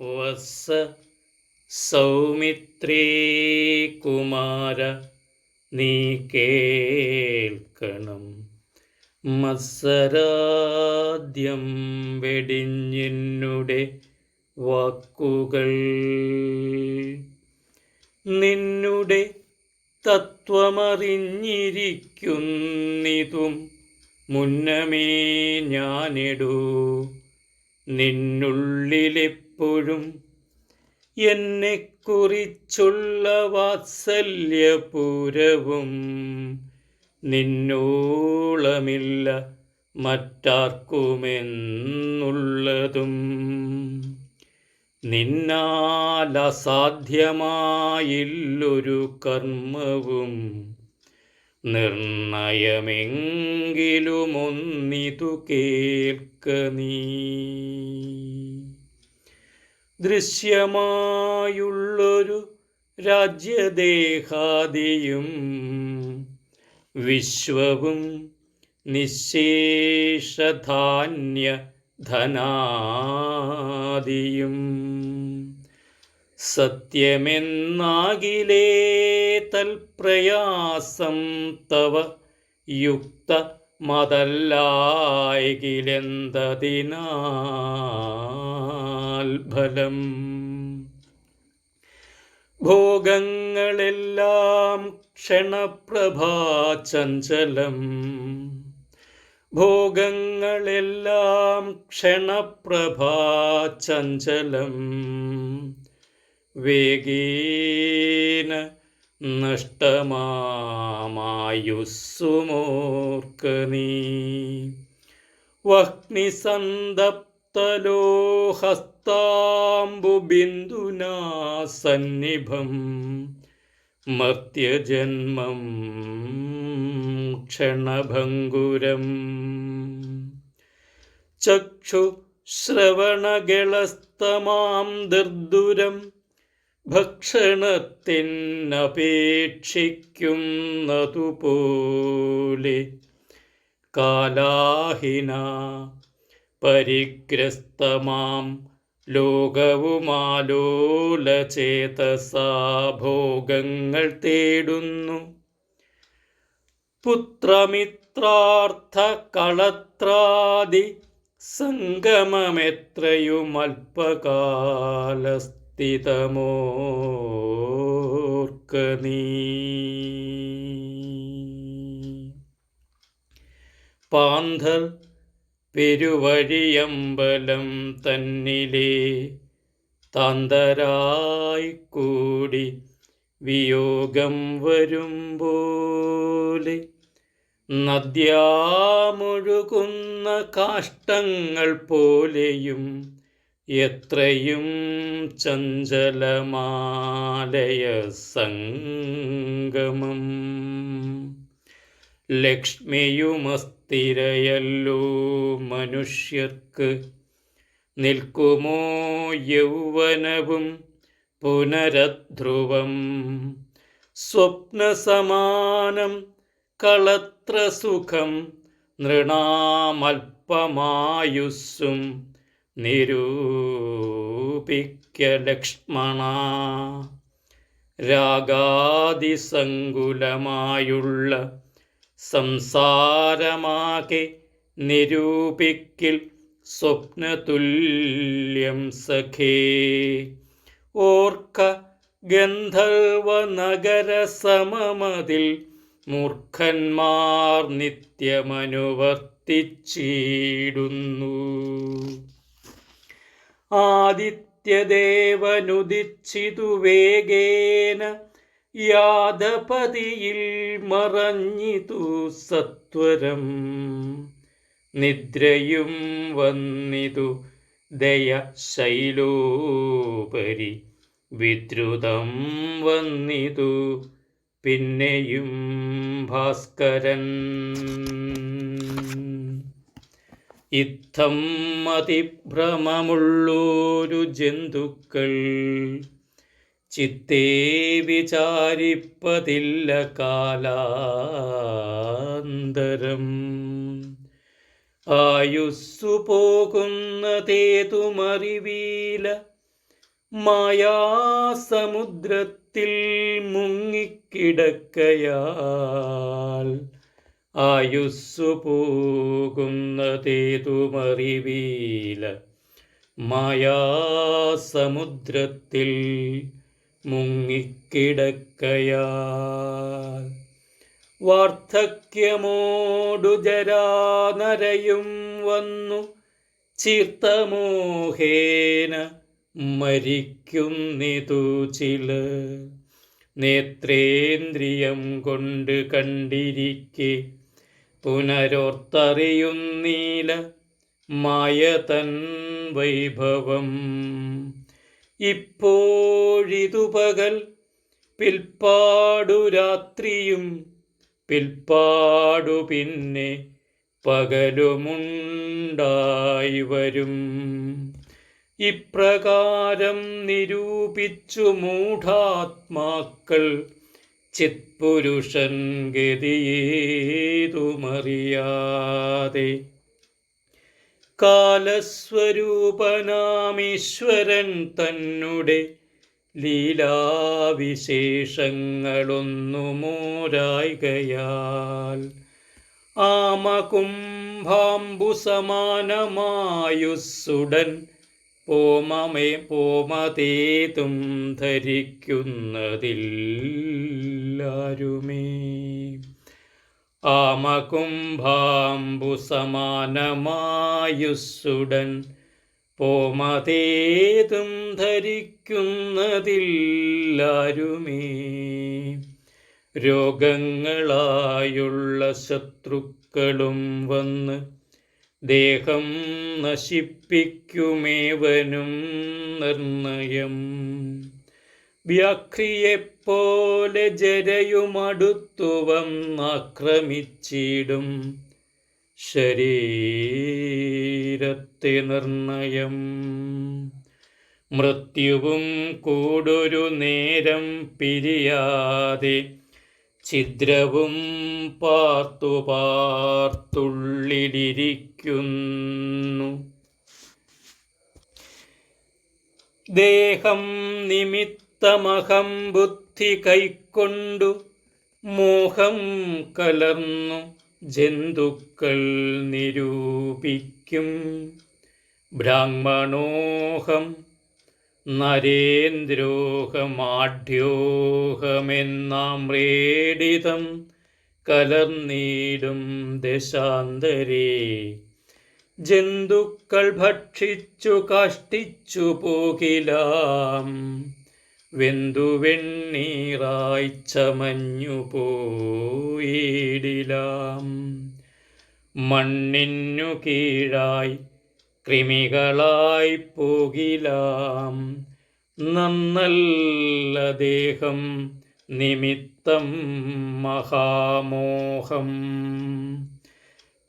വത്സ സൗമിത്രേ കുമാര നീ കേൾക്കണം. മത്സരാദ്യം വെടിഞ്ഞിന്നുടെ വാക്കുകൾ. നിന്നുടെ തത്വമറിഞ്ഞിരിക്കുന്നിതും മുന്നമേ ഞാനിടൂ. നിന്നുള്ളിലെപ്പോഴും എന്നെക്കുറിച്ചുള്ള വാത്സല്യപൂരവും നിന്നോളമില്ല മറ്റാർക്കുമെന്നുള്ളതും. നിന്നാലസാധ്യമായില്ലൊരു കർമ്മവും നിർണയമെങ്കിലുമൊന്നിതു കേൾക്ക നീ. ദൃശ്യമായുള്ളൊരു രാജ്യദേഹാദിയും വിശ്വവും നിശേഷധാന്യ ധനാദിയും സത്യമെന്നാകിലേ തൽപ്രയാസം തവ യുക്ത മതല്ലായകിലെന്തതിനാൽ ഫലം? ഭോഗങ്ങളെല്ലാം ക്ഷണപ്രഭാചഞ്ചലം ഭോഗങ്ങളെല്ലാം ക്ഷണപ്രഭാചഞ്ചലം വേഗേന നഷ്ടമായുസ്സുമോർക്ക നീ വഹ്നിസന്തപ്തലോഹസ്താംബുബിന്ദുനാ സന്നിഭം മർത്യജന്മം ക്ഷണഭംഗുരം ചക്ഷു ശ്രവണഗളസ്തമാം ദർദുരം ഭക്ഷണത്തിനപേക്ഷിക്കുന്നതുപോലെ കാലാഹിന പരിഗ്രസ്തമാം ലോകവുമാലോലചേതസാഭോഗങ്ങൾ തേടുന്നു. പുത്രമിത്രാർത്ഥ കളത്രാദി സംഗമമെത്രയും നീ. പാന്ധർ പെരുവഴിയമ്പലം തന്നിലെ താന്തരായി കൂടി വിയോഗം വരുമ്പോലെ നദ്യാമൊഴുകുന്ന കാഷ്ടങ്ങൾ പോലെയും എത്രയും ചഞ്ചലമാലയ സംഗമം. ലക്ഷ്മിയുമസ്ഥിരയല്ലോ മനുഷ്യർക്ക് നിൽക്കുമോ യൗവനവും പുനരധ്രുവം. സ്വപ്നസമാനം കളത്രസുഖം നൃണാമൽപമായുസ്സും നിരൂപിക്ക ലക്ഷ്മണ രാഗാതിസങ്കുലമായുള്ള സംസാരമാകെ നിരൂപിക്കിൽ സ്വപ്നതുല്യം സഖേ. ഓർക്ക ഗന്ധർവ നഗരസമതിൽ മൂർഖന്മാർ നിത്യമനുവർത്തിച്ചിടുന്നു. ആദിത്യദേവനുദിച്ചിതു വേഗേന യാദപതിയിൽ മറഞ്ഞിതു സത്വരം. നിദ്രയും വന്നിതു ദയ ശൈലോപരി വിദ്രുതം വന്നിതു പിന്നെയും ഭാസ്കരൻ. ഇത്തം അതിഭ്രമമുള്ളൊരു ജന്തുക്കൾ ചിത്തേ വിചാരിപ്പതില്ല കാലാന്തരം. ആയുസ്സു പോകുന്നതേതുമറിവീല മായാസമുദ്രത്തിൽ മുങ്ങിക്കിടക്കയാൽ ആയുസ്സു പോകുന്നതേതുമറിവീല മായാസമുദ്രത്തിൽ മുങ്ങിക്കിടക്കയാൽ വാർദ്ധക്യമോടു ജരാനരയും വന്നു ചീർത്തമോഹേന മരിക്കുന്നിതു ചില നേത്രേന്ദ്രിയം കൊണ്ട് കണ്ടിരിക്കെ പുനരോർത്തറിയുന്നീല മായ തൻ വൈഭവം. ഇപ്പോഴിതു പകൽ പിൽപ്പാടു രാത്രിയും പിൽപ്പാടു പിന്നെ പകലുമുണ്ടായി വരും. ഇപ്രകാരം നിരൂപിച്ചു മൂഢാത്മാക്കൾ ചിത്പുരുഷൻ ഗതിയേതുമറിയാതെ കാലസ്വരൂപനാമീശ്വരൻ തന്നെ ലീലാവിശേഷങ്ങളൊന്നുമോരായികയാൽ. ആമകുംഭാംബു സമാനമായുസ്സുടൻ പോമമേ പോമതേതും ധരിക്കുന്നതില്ലാരുമേ ആമകുംഭാംബു സമാനമായുസ്സുടൻ പോമതേതും ധരിക്കുന്നതില്ലാരുമേ രോഗങ്ങളായുള്ള ശത്രുക്കളും വന്ന് ദേഹം നശിപ്പിക്കുമേവനും നിർണയം. വ്യാക്രിയെപ്പോലെ ജരയുമടുത്തു വന്നാക്രമിച്ചിടും ശരീരത്തെ നിർണയം. മൃത്യുവും കൂടൊരു നേരം പിരിയാതെ ചിദ്രവും പാർത്തു പാർത്തുള്ളിലിരിക്കുന്നു ദേഹം നിമിത്തമഹം ബുദ്ധി കൈക്കൊണ്ടു മോഹം കലർന്നു ജന്തുക്കൾ നിരൂപിക്കും. ബ്രാഹ്മണോഹം നരേന്ദ്രോഹമാഢ്യോഹമെന്നാമ്രേഡിതം കലർന്നീടും ദശാന്തരേ. ജന്തുക്കൾ ഭക്ഷിച്ചു കാഷ്ടിച്ചു പോകിലാം. വെന്തു വെണ്ണീറായി ചമഞ്ഞു പോയിടിലാം. മണ്ണിനു കീഴായി കൃമികളായി പോകിലാം. നന്നല്ല ദേഹം നിമിത്തം മഹാമോഹം.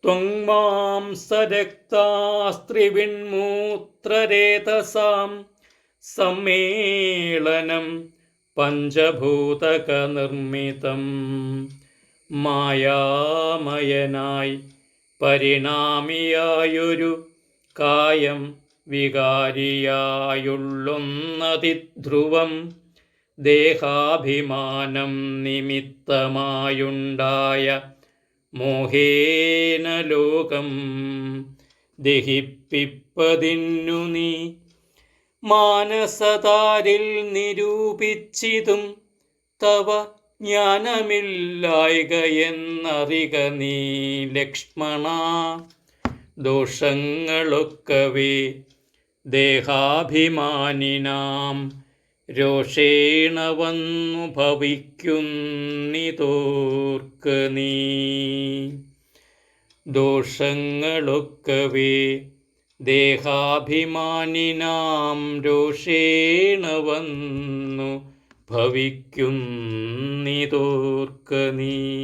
ത്വങ്മാംസരക്താസ്ത്രിവിൺമൂത്രരേതസാം സമ്മേളനം പഞ്ചഭൂതകനിർമ്മിതം മായാമയനായി പരിണാമിയായൊരു കായം വികാരിയായുള്ളുന്നതിധ്രുവം ദേഹാഭിമാനം നിമിത്തമായുണ്ടായ മോഹേന ലോകം ദഹിപ്പിപ്പതിന്നു നീ. മാനസതാരിൽ നിരൂപിച്ചിതും തവ ജ്ഞാനമില്ലായക എന്നറിക നീ ലക്ഷ്മണ. ദോഷങ്ങളൊക്കവേ ദേഹാഭിമാനിനാം രോഷേണ വന്നു ഭവിക്കുന്നിതോർക്ക് നീ. ദോഷങ്ങളൊക്കവേ ദേഹാഭിമാനിനാം രോഷേണ വന്നു ഭവിക്കുന്നിതോർക്ക് നീ.